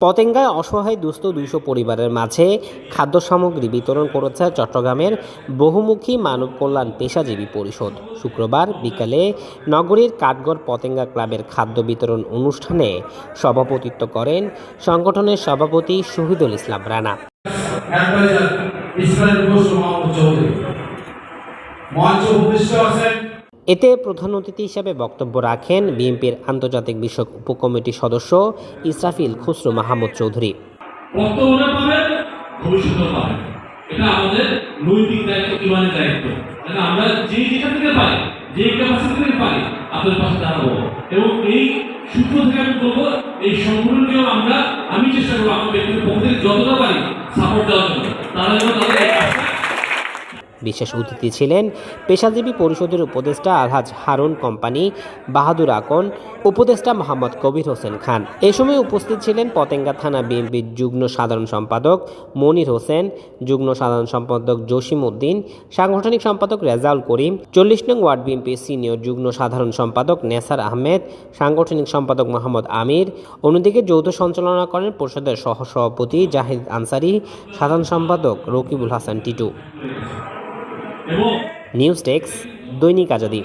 পতেঙ্গায় অসহায় দুস্থ দুইশো পরিবারের মাঝে খাদ্য সামগ্রী বিতরণ করেছে চট্টগ্রামের বহুমুখী মানব কল্যাণ পেশাজীবী পরিষদ। শুক্রবার বিকালে নগরীর কাঠগড় পতেঙ্গা ক্লাবের খাদ্য বিতরণ অনুষ্ঠানে সভাপতিত্ব করেন সংগঠনের সভাপতি শহীদুল ইসলাম রানা। মঞ্চে এতে প্রধান অতিথি হিসেবে বক্তব্য রাখেন বিএনপির আন্তর্জাতিক বিষয়ক উপকমিটির সদস্য ইসরাফিল খুসরু মাহমুদ চৌধুরী। আমরা আমি চেষ্টা করব আমার ব্যক্তিগত পক্ষ থেকে যতটা পারি সাপোর্ট দেওয়ার জন্য। তারা যেন তাদের বিশেষ অতিথি ছিলেন পেশাজীবী পরিষদের উপদেষ্টা আলহাজ হারুন কোম্পানি, বাহাদুর আকন, উপদেষ্টা মোহাম্মদ কবির হোসেন খান। এ সময় উপস্থিত ছিলেন পতেঙ্গা থানা বিএনপির যুগ্ম সাধারণ সম্পাদক মনির হোসেন, যুগ্ম সাধারণ সম্পাদক জসিম উদ্দিন, সাংগঠনিক সম্পাদক রেজাউল করিম, চল্লিশ নং ওয়ার্ড বিএনপির সিনিয়র যুগ্ম সাধারণ সম্পাদক নেসার আহমেদ, সাংগঠনিক সম্পাদক মোহাম্মদ আমির, অন্যদিকে যৌথ সঞ্চালনা করেন পরিষদের সহসভাপতি জাহিদ আনসারি, সাধারণ সম্পাদক Rakibul Hasan Titu. News desk Dainik Azadi.